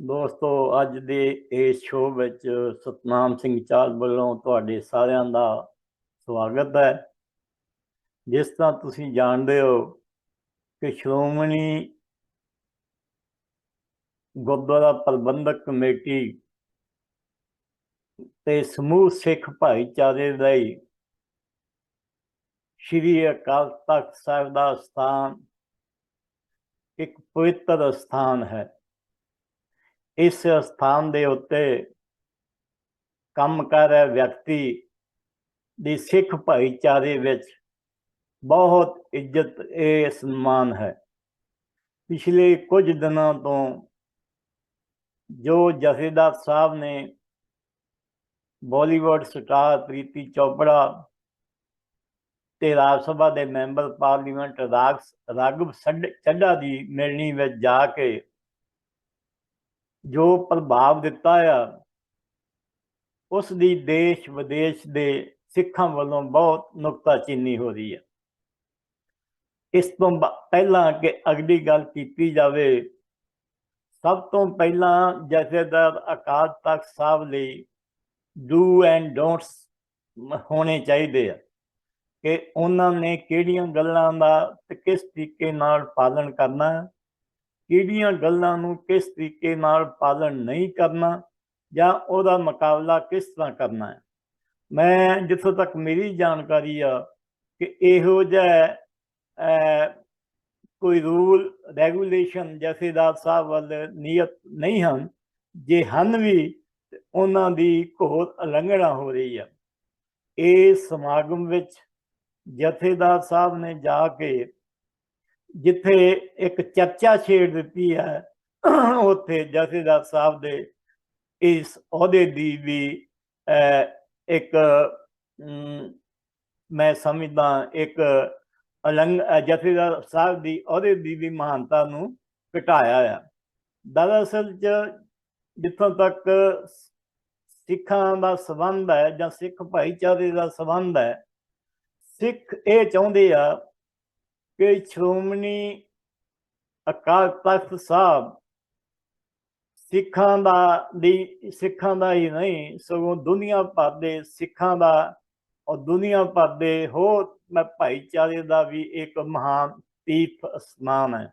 ਦੋਸਤੋ, ਅੱਜ ਦੇ ਇਸ ਸ਼ੋਅ ਵਿੱਚ ਸਤਨਾਮ ਸਿੰਘ ਚਾਲ ਵੱਲੋਂ ਤੁਹਾਡੇ ਸਾਰਿਆਂ ਦਾ ਸਵਾਗਤ ਹੈ। ਜਿਸ ਤਰ੍ਹਾਂ ਤੁਸੀਂ ਜਾਣਦੇ ਹੋ ਕਿ ਸ਼੍ਰੋਮਣੀ ਗੁਰਦੁਆਰਾ ਪ੍ਰਬੰਧਕ ਕਮੇਟੀ ਤੇ ਸਮੂਹ ਸਿੱਖ ਭਾਈਚਾਰੇ ਲਈ ਸ਼੍ਰੀ ਅਕਾਲ ਤਖਤ ਸਾਹਿਬ ਦਾ ਸਥਾਨ ਇੱਕ ਪਵਿੱਤਰ ਸਥਾਨ ਹੈ। ਇਸ ਸਥਾਨ ਦੇ ਉੱਤੇ ਕੰਮ ਕਰ ਰਿਹਾ ਵਿਅਕਤੀ ਦੀ ਸਿੱਖ ਭਾਈਚਾਰੇ ਵਿੱਚ ਬਹੁਤ ਇੱਜ਼ਤ ਇਹ ਸਨਮਾਨ ਹੈ। ਪਿਛਲੇ ਕੁਝ ਦਿਨਾਂ ਤੋਂ ਜੋ ਜਥੇਦਾਰ ਸਾਹਿਬ ਨੇ ਬਾਲੀਵੁੱਡ ਸਟਾਰ ਪ੍ਰੀਤੀ ਚੋਪੜਾ ਤੇ ਰਾਜ ਸਭਾ ਦੇ ਮੈਂਬਰ ਪਾਰਲੀਮੈਂਟ ਰਾਗ, ਰਾਗਵ ਸੱਡ- ਚੱਡਾ ਦੀ ਮਿਲਣੀ ਵਿੱਚ ਜਾ ਕੇ ਜੋ ਪ੍ਰਭਾਵ ਦਿੱਤਾ ਆ ਉਸ ਦੀ ਦੇਸ਼ ਵਿਦੇਸ਼ ਦੇ ਸਿੱਖਾਂ ਵੱਲੋਂ ਬਹੁਤ ਨੁਕਤਾਚੀਨੀ ਹੋ ਰਹੀ ਹੈ ਇਸ ਤੋਂ ਪਹਿਲਾਂ ਕਿ ਅਗਲੀ ਗੱਲ ਕੀਤੀ ਜਾਵੇ, ਸਭ ਤੋਂ ਪਹਿਲਾਂ ਜਥੇਦਾਰ ਅਕਾਲ ਤਖਤ ਸਾਹਿਬ ਲਈ ਡੂ ਐਂਡ ਡੋਂਟਸ ਹੋਣੇ ਚਾਹੀਦੇ ਆ ਕਿ ਉਹਨਾਂ ਨੇ ਕਿਹੜੀਆਂ ਗੱਲਾਂ ਦਾ ਤੇ ਕਿਸ ਤਰੀਕੇ ਨਾਲ ਪਾਲਣ ਕਰਨਾ। ਕਿਹੜੀਆਂ ਗੱਲਾਂ ਨੂੰ ਕਿਸ ਤਰੀਕੇ ਨਾਲ ਪਾਲਣ ਨਹੀਂ ਕਰਨਾ ਜਾਂ ਉਹਦਾ ਮੁਕਾਬਲਾ ਕਿਸ ਤਰ੍ਹਾਂ ਕਰਨਾ ਹੈ? ਮੈਂ ਜਿੱਥੋਂ ਤੱਕ ਮੇਰੀ ਜਾਣਕਾਰੀ ਆ ਕਿ ਇਹੋ ਜਿਹਾ ਕੋਈ ਰੂਲ, ਰੈਗੂਲੇਸ਼ਨ ਜਥੇਦਾਰ ਸਾਹਿਬ ਵੱਲ ਨਿਯਤ ਨਹੀਂ ਹਨ, ਜੇ ਹਨ ਵੀ ਉਹਨਾਂ ਦੀ ਘੋਰ ਉਲੰਘਣਾ ਹੋ ਰਹੀ ਆ। ਇਹ ਸਮਾਗਮ ਵਿੱਚ ਜਥੇਦਾਰ ਸਾਹਿਬ ਨੇ ਜਾ ਕੇ ਜਿੱਥੇ ਇੱਕ ਚਰਚਾ ਛੇੜ ਦਿੱਤੀ ਹੈ ਉੱਥੇ ਜਥੇਦਾਰ ਸਾਹਿਬ ਦੇ ਇਸ ਅਹੁਦੇ ਦੀ ਵੀ ਅਹ, ਇੱਕ ਮੈਂ ਸਮਝਦਾ ਇੱਕ ਅਲੰਗ ਜਥੇਦਾਰ ਸਾਹਿਬ ਦੀ ਅਹੁਦੇ ਦੀ ਵੀ ਮਹਾਨਤਾ ਨੂੰ ਘਟਾਇਆ ਆ। ਦਰਅਸਲ ਚ ਜਿੱਥੋਂ ਤੱਕ ਸਿੱਖਾਂ ਦਾ ਸੰਬੰਧ ਹੈ ਜਾਂ ਸਿੱਖ ਭਾਈਚਾਰੇ ਦਾ ਸੰਬੰਧ ਹੈ ਸਿੱਖ ਇਹ ਚਾਹੁੰਦੇ ਆ ਕਿ ਸ਼੍ਰੋਮਣੀ ਅਕਾਲ ਤਖਤ ਸਾਹਿਬ ਸਿੱਖਾਂ ਦਾ ਦੀ ਸਿੱਖਾਂ ਦਾ ਹੀ ਨਹੀਂ, ਸਗੋਂ ਦੁਨੀਆ ਭਰ ਦੇ ਸਿੱਖਾਂ ਦਾ ਔਰ ਦੁਨੀਆ ਭਰ ਦੇ ਹੋਰ ਮੈਂ ਭਾਈਚਾਰੇ ਦਾ ਵੀ ਇੱਕ ਮਹਾਨ ਤੀਰਥ ਅਸਥਾਨ ਹੈ।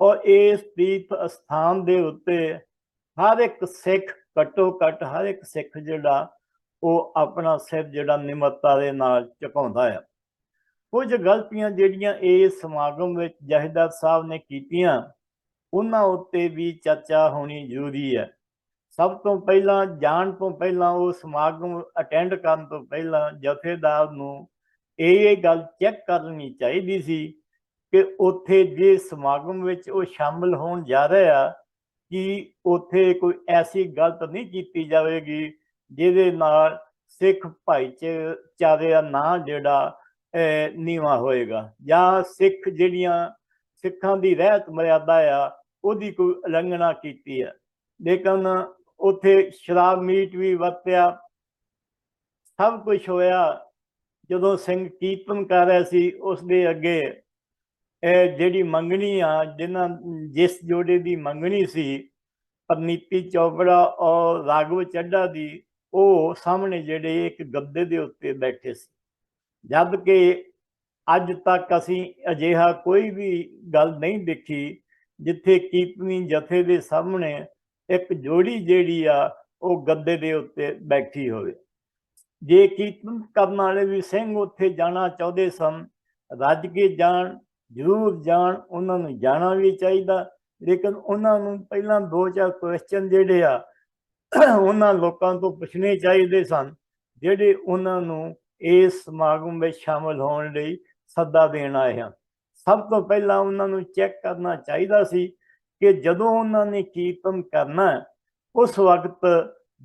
ਔਰ ਇਸ ਤੀਰਥ ਅਸਥਾਨ ਦੇ ਉੱਤੇ ਹਰ ਇੱਕ ਸਿੱਖ ਘੱਟੋ ਘੱਟ ਹਰ ਇੱਕ ਸਿੱਖ ਜਿਹੜਾ ਉਹ ਆਪਣਾ ਸਿਰ ਜਿਹੜਾ ਨਿਮਰਤਾ ਦੇ ਨਾਲ ਝੁਕਾਉਂਦਾ ਆ। ਕੁਝ ਗਲਤੀਆਂ ਜਿਹੜੀਆਂ ਇਸ ਸਮਾਗਮ ਵਿੱਚ ਜਹੇਦਾਰ ਸਾਹਿਬ ਨੇ ਕੀਤੀਆਂ, ਉਹਨਾਂ ਉੱਤੇ ਵੀ ਚਰਚਾ ਹੋਣੀ ਜ਼ਰੂਰੀ ਹੈ। ਸਭ ਤੋਂ ਪਹਿਲਾਂ, ਜਾਣ ਤੋਂ ਪਹਿਲਾਂ, ਉਹ ਸਮਾਗਮ ਅਟੈਂਡ ਕਰਨ ਤੋਂ ਪਹਿਲਾਂ ਜਥੇਦਾਰ ਨੂੰ ਇਹ ਗੱਲ ਚੈੱਕ ਕਰਨੀ ਚਾਹੀਦੀ ਸੀ ਕਿ ਉੱਥੇ ਜੇ ਸਮਾਗਮ ਵਿੱਚ ਉਹ ਸ਼ਾਮਲ ਹੋਣ ਜਾ ਰਿਹਾ ਕਿ ਉੱਥੇ ਕੋਈ ਐਸੀ ਗਲਤ ਨਹੀਂ ਕੀਤੀ ਜਾਵੇਗੀ ਜਿਹਦੇ ਨਾਲ ਸਿੱਖ ਭਾਈਚਾਰੇ ਦਾ ਨਾਂ ਜਿਹੜਾ ਨੀਵਾ ਹੋਏਗਾ। ਜਾਂ ਸਿੱਖ ਜਿਹੜੀਆਂ ਸਿੱਖਾਂ ਦੀ ਰਹਿਤ ਮਰਿਆਦਾ ਆ, ਉਹਦੀ ਕੋਈ ਉਲੰਘਣਾ ਕੀਤੀ ਹੈ ਲੇਕਿਨ ਉੱਥੇ ਸ਼ਰਾਬ ਮੀਟ ਵੀ ਵਰਤਿਆ। ਸਭ ਕੁਝ ਹੋਇਆ। ਜਦੋਂ ਸਿੰਘ ਕੀਰਤਨ ਕਰ ਰਿਹਾ ਸੀ ਉਸ ਦੇ ਅੱਗੇ ਇਹ ਜਿਹੜੀ ਮੰਗਣੀ ਆ, ਜਿਨ੍ਹਾਂ, ਜਿਸ ਜੋੜੇ ਦੀ ਮੰਗਣੀ ਸੀ, ਪਰਨੀਤੀ ਚੋਪੜਾ ਔਰ ਰਾਘਵ ਚੱਡਾ ਦੀ, ਉਹ ਸਾਹਮਣੇ ਜਿਹੜੇ ਇੱਕ ਗੱਦੇ ਦੇ ਉੱਤੇ ਬੈਠੇ ਸੀ। ਜਦ ਕਿ ਅੱਜ ਤੱਕ ਅਸੀਂ ਅਜਿਹਾ ਕੋਈ ਵੀ ਗੱਲ ਨਹੀਂ ਦੇਖੀ ਜਿੱਥੇ ਕੀਰਤਨੀ ਜਥੇ ਦੇ ਸਾਹਮਣੇ ਇੱਕ ਜੋੜੀ ਜਿਹੜੀ ਆ, ਉਹ ਗੱਦੇ ਦੇ ਉੱਤੇ ਬੈਠੀ ਹੋਵੇ। ਜੇ ਕੀਰਤਨ ਕਰਨ ਵਾਲੇ ਵੀ ਸਿੰਘ ਉੱਥੇ ਜਾਣਾ ਚਾਹੁੰਦੇ ਸਨ, ਰੱਜ ਕੇ ਜਾਣ, ਜ਼ਰੂਰ ਜਾਣ, ਉਹਨਾਂ ਨੂੰ ਜਾਣਾ ਵੀ ਚਾਹੀਦਾ। ਲੇਕਿਨ ਉਹਨਾਂ ਨੂੰ ਪਹਿਲਾਂ ਦੋ ਚਾਰ ਕੁਐਸਚਨ ਜਿਹੜੇ ਆ, ਉਹਨਾਂ ਲੋਕਾਂ ਤੋਂ ਪੁੱਛਣੇ ਚਾਹੀਦੇ ਸਨ, ਜਿਹੜੇ ਉਹਨਾਂ ਨੂੰ ਇਸ ਸਮਾਗਮ ਵਿੱਚ ਸ਼ਾਮਲ ਹੋਣ ਲਈ ਸੱਦਾ ਦੇਣ ਆਏ ਹਾਂ। ਸਭ ਤੋਂ ਪਹਿਲਾਂ ਉਹਨਾਂ ਨੂੰ ਚੈੱਕ ਕਰਨਾ ਚਾਹੀਦਾ ਸੀ ਕਿ ਜਦੋਂ ਉਹਨਾਂ ਨੇ ਕੀਰਤਨ ਕਰਨਾ ਉਸ ਵਕਤ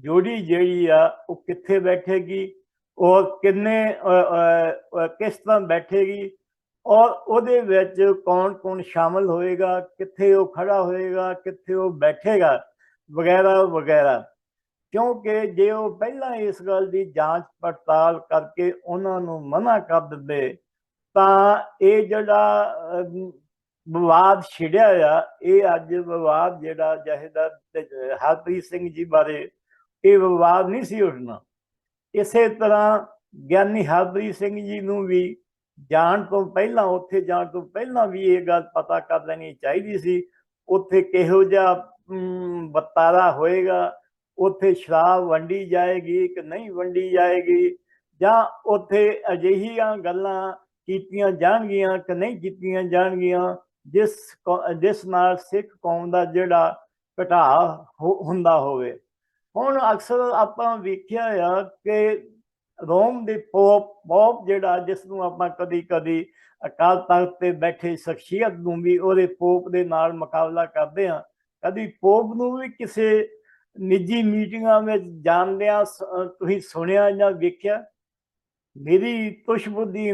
ਜੋੜੀ ਜਿਹੜੀ ਆ, ਉਹ ਕਿੱਥੇ ਬੈਠੇਗੀ, ਔਰ ਕਿੰਨੇ ਕਿਸ ਤਰ੍ਹਾਂ ਬੈਠੇਗੀ, ਔਰ ਉਹਦੇ ਵਿੱਚ ਕੌਣ ਕੌਣ ਸ਼ਾਮਲ ਹੋਏਗਾ, ਕਿੱਥੇ ਉਹ ਖੜਾ ਹੋਏਗਾ, ਕਿੱਥੇ ਉਹ ਬੈਠੇਗਾ ਵਗੈਰਾ ਵਗੈਰਾ ਕਿਉਂਕਿ ਜੇ ਉਹ ਪਹਿਲਾਂ ਇਸ ਗੱਲ ਦੀ ਜਾਂਚ ਪੜਤਾਲ ਕਰਕੇ ਉਹਨਾਂ ਨੂੰ ਮਨਾ ਕਰ ਦਿੰਦੇ ਤਾਂ ਇਹ ਜਿਹੜਾ ਵਿਵਾਦ ਛਿੜਿਆ ਆ ਇਹ ਅੱਜ ਵਿਵਾਦ ਜਿਹੜਾ ਜਹੇਦਾਰ ਹਰਪ੍ਰੀਤ ਸਿੰਘ ਜੀ ਬਾਰੇ ਇਹ ਵਿਵਾਦ ਨਹੀਂ ਸੀ ਉੱਠਣਾ। ਇਸੇ ਤਰ੍ਹਾਂ ਗਿਆਨੀ ਹਰਪ੍ਰੀਤ ਸਿੰਘ ਜੀ ਨੂੰ ਵੀ ਜਾਣ ਤੋਂ ਪਹਿਲਾਂ ਉੱਥੇ ਜਾਣ ਤੋਂ ਪਹਿਲਾਂ ਵੀ ਇਹ ਗੱਲ ਪਤਾ ਕਰ ਲੈਣੀ ਚਾਹੀਦੀ ਸੀ। ਉੱਥੇ ਕਿਹੋ ਜਿਹਾ ਅਮ, ਵਰਤਾਰਾ ਹੋਏਗਾ ਉੱਥੇ ਸ਼ਰਾਬ ਵੰਡੀ ਜਾਏਗੀ ਕਿ ਨਹੀਂ ਵੰਡੀ ਜਾਏਗੀ? ਜਾਂ ਉੱਥੇ ਅਜਿਹੀਆਂ ਗੱਲਾਂ ਕੀਤੀਆਂ ਜਾਣਗੀਆਂ ਕਿ ਨਹੀਂ ਕੀਤੀਆਂ ਜਾਣਗੀਆਂ, ਜਿਸ ਜਿਸ ਨਾਲ ਸਿੱਖ ਕੌਮ ਦਾ ਜਿਹੜਾ ਘਟਾ ਹੁੰਦਾ ਹੋਵੇ? ਹੁਣ ਅਕਸਰ ਆਪਾਂ ਵੇਖਿਆ ਆ ਕਿ ਰੋਮ ਦੇ ਪੋਪ ਪੋਪ ਜਿਹੜਾ, ਜਿਸ ਨੂੰ ਆਪਾਂ ਕਦੀ ਕਦੀ ਅਕਾਲ ਤਖਤ ਤੇ ਬੈਠੇ ਸ਼ਖਸੀਅਤ ਨੂੰ ਵੀ ਉਹਦੇ ਪੋਪ ਦੇ ਨਾਲ ਮੁਕਾਬਲਾ ਕਰਦੇ ਆ ਕਦੀ ਪੋਪ ਨੂੰ ਵੀ ਕਿਸੇ ਨਿੱਜੀ ਮੀਟਿੰਗਾਂ ਵਿੱਚ ਜਾਂਦਿਆਂ ਤੁਸੀਂ ਸੁਣਿਆ ਜਾਂ ਵੇਖਿਆ? ਮੇਰੀ ਤੁਸ਼ ਬੁੱਧੀ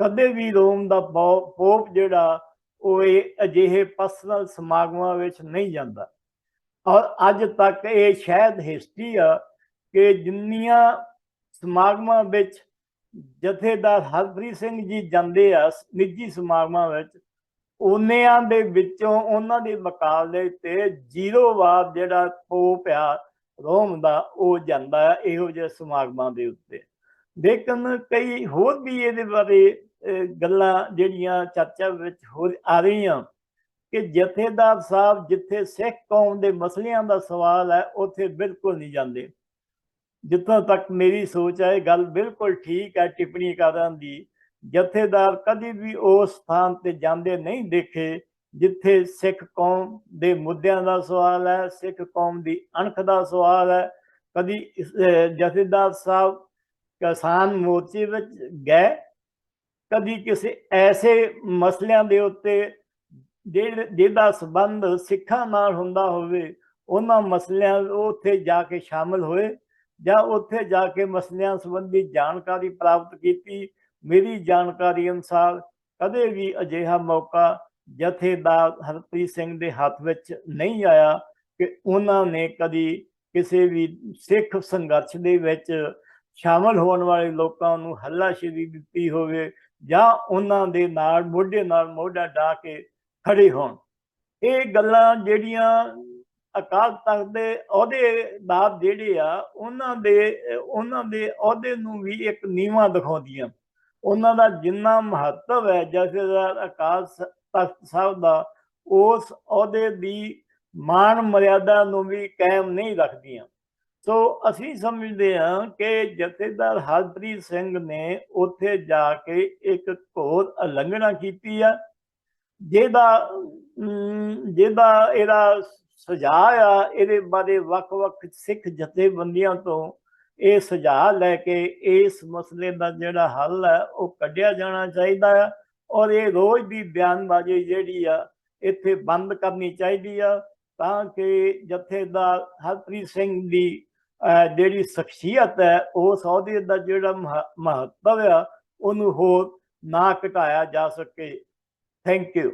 ਕਦੇ ਵੀ ਰੋਮ ਦਾ ਪੋਪ ਜਿਹੜਾ, ਉਹ ਇਹ ਅਜਿਹੇ ਪਰਸਨਲ ਸਮਾਗਮਾਂ ਵਿੱਚ ਨਹੀਂ ਜਾਂਦਾ। ਔਰ ਅੱਜ ਤੱਕ ਇਹ ਸ਼ਾਇਦ ਹਿਸਟਰੀ ਆ ਕਿ ਜਿੰਨੀਆਂ ਸਮਾਗਮਾਂ ਵਿੱਚ ਜਥੇਦਾਰ ਹਰਪ੍ਰੀਤ ਸਿੰਘ ਜੀ ਜਾਂਦੇ ਆ, ਨਿੱਜੀ ਸਮਾਗਮਾਂ ਵਿੱਚ ਉਹਨਿਆਂ ਦੇ ਵਿੱਚੋਂ ਉਹਨਾਂ ਦੇ ਮੁਕਾਬਲੇ ਤੇ ਜ਼ੀਰੋ ਵਾਰ ਜਿਹੜਾ ਪੋਪ ਆ ਰੋਮ ਦਾ, ਉਹ ਜਾਂਦਾ ਆ, ਇਹੋ ਜਿਹੇ ਸਮਾਗਮਾਂ ਦੇ ਉੱਤੇ। ਲੇਕਿਨ ਕਈ ਹੋਰ ਵੀ ਇਹਦੇ ਬਾਰੇ ਗੱਲਾਂ ਜਿਹੜੀਆਂ ਚਰਚਾ ਵਿੱਚ ਹੋ ਆ ਰਹੀਆਂ ਕਿ ਜਥੇਦਾਰ ਸਾਹਿਬ ਜਿੱਥੇ ਸਿੱਖ ਕੌਮ ਦੇ ਮਸਲਿਆਂ ਦਾ ਸਵਾਲ ਹੈ, ਉੱਥੇ ਬਿਲਕੁਲ ਨਹੀਂ ਜਾਂਦੇ। ਜਿੱਥੋਂ ਤੱਕ ਮੇਰੀ ਸੋਚ ਹੈ, ਇਹ ਗੱਲ ਬਿਲਕੁਲ ਠੀਕ ਹੈ ਟਿੱਪਣੀ ਕਰਨ ਦੀ ਜਥੇਦਾਰ ਕਦੀ ਵੀ ਉਸ ਸਥਾਨ ਤੇ ਜਾਂਦੇ ਨਹੀਂ ਦੇਖੇ, ਜਿੱਥੇ ਸਿੱਖ ਕੌਮ ਦੇ ਮੁੱਦਿਆਂ ਦਾ ਸਵਾਲ ਹੈ, ਸਿੱਖ ਕੌਮ ਦੀ ਅਣਖ ਦਾ ਸਵਾਲ ਹੈ। ਕਦੀ ਜਥੇਦਾਰ ਸਾਹਿਬ ਕਿਸਾਨ ਮੋਰਚੇ ਵਿੱਚ ਗਏ? ਕਦੀ ਕਿਸੇ ਐਸੇ ਮਸਲਿਆਂ ਦੇ ਉੱਤੇ ਜਿਹੜੇ ਜਿਹਦਾ ਸੰਬੰਧ ਸਿੱਖਾਂ ਨਾਲ ਹੁੰਦਾ ਹੋਵੇ, ਉਹਨਾਂ ਮਸਲਿਆਂ ਉੱਥੇ ਜਾ ਕੇ ਸ਼ਾਮਲ ਹੋਏ ਜਾਂ ਉੱਥੇ ਜਾ ਕੇ ਮਸਲਿਆਂ ਸੰਬੰਧੀ ਜਾਣਕਾਰੀ ਪ੍ਰਾਪਤ ਕੀਤੀ? ਮੇਰੀ ਜਾਣਕਾਰੀ ਅਨੁਸਾਰ ਕਦੇ ਵੀ ਅਜਿਹਾ ਮੌਕਾ ਜਥੇਦਾਰ ਹਰਪ੍ਰੀਤ ਸਿੰਘ ਦੇ ਹੱਥ ਵਿੱਚ ਨਹੀਂ ਆਇਆ ਕਿ ਉਹਨਾਂ ਨੇ ਕਦੀ ਕਿਸੇ ਵੀ ਸਿੱਖ ਸੰਘਰਸ਼ ਦੇ ਵਿੱਚ ਸ਼ਾਮਲ ਹੋਣ ਵਾਲੇ ਲੋਕਾਂ ਨੂੰ ਹੱਲਾਸ਼ੇਰੀ ਦਿੱਤੀ ਹੋਵੇ ਜਾਂ ਉਹਨਾਂ ਦੇ ਨਾਲ ਮੋਢੇ ਨਾਲ ਮੋਢਾ ਢਾ ਕੇ ਖੜੇ ਹੋਣ। ਇਹ ਗੱਲਾਂ ਜਿਹੜੀਆਂ ਅਕਾਲ ਤਖਤ ਦੇ ਅਹੁਦੇਦਾਰ ਜਿਹੜੇ ਆ, ਉਹਨਾਂ ਦੇ ਉਹਨਾਂ ਦੇ ਅਹੁਦੇ ਨੂੰ ਵੀ ਇੱਕ ਨੀਵਾ ਦਿਖਾਉਂਦੀਆਂ। ਉਹਨਾਂ ਦਾ ਜਿੰਨਾ ਮਹੱਤਵ ਹੈ ਜਥੇਦਾਰ ਅਕਾਲ ਤਖਤ ਸਾਹਿਬ ਦਾ, ਉਸ ਅਹੁਦੇ ਦੀ ਮਾਨ ਮਰਿਆਦਾ ਨੂੰ ਵੀ ਕਾਇਮ ਨਹੀਂ ਰੱਖਦੀਆਂ। ਸੋ ਅਸੀਂ ਸਮਝਦੇ ਹਾਂ ਕਿ ਜਥੇਦਾਰ ਹਰਪ੍ਰੀਤ ਸਿੰਘ ਨੇ ਉੱਥੇ ਜਾ ਕੇ ਇੱਕ ਘੋਰ ਉਲੰਘਣਾ ਕੀਤੀ ਆ, ਜਿਹਦਾ ਜਿਹਦਾ ਇਹਦਾ ਸੁਝਾਅ ਆ, ਇਹਦੇ ਬਾਰੇ ਵੱਖ-ਵੱਖ ਸਿੱਖ ਜਥੇਬੰਦੀਆਂ ਤੋਂ ਇਹ ਸੁਝਾਅ ਲੈ ਕੇ ਇਸ ਮਸਲੇ ਦਾ ਜਿਹੜਾ ਹੱਲ ਹੈ, ਉਹ ਕੱਢਿਆ ਜਾਣਾ ਚਾਹੀਦਾ ਆ। ਔਰ ਇਹ ਰੋਜ਼ ਦੀ ਬਿਆਨਬਾਜ਼ੀ ਜਿਹੜੀ ਆ, ਇੱਥੇ ਬੰਦ ਕਰਨੀ ਚਾਹੀਦੀ ਆ, ਤਾਂ ਕਿ ਜਥੇਦਾਰ ਹਰਪ੍ਰੀਤ ਸਿੰਘ ਦੀ ਜਿਹੜੀ ਸ਼ਖਸੀਅਤ ਹੈ ਉਸ ਅਹੁਦੇ ਦਾ ਜਿਹੜਾ ਮਹ- ਮਹੱਤਵ ਆ, ਉਹਨੂੰ ਹੋਰ ਨਾ ਘਟਾਇਆ ਜਾ ਸਕੇ। Thank you.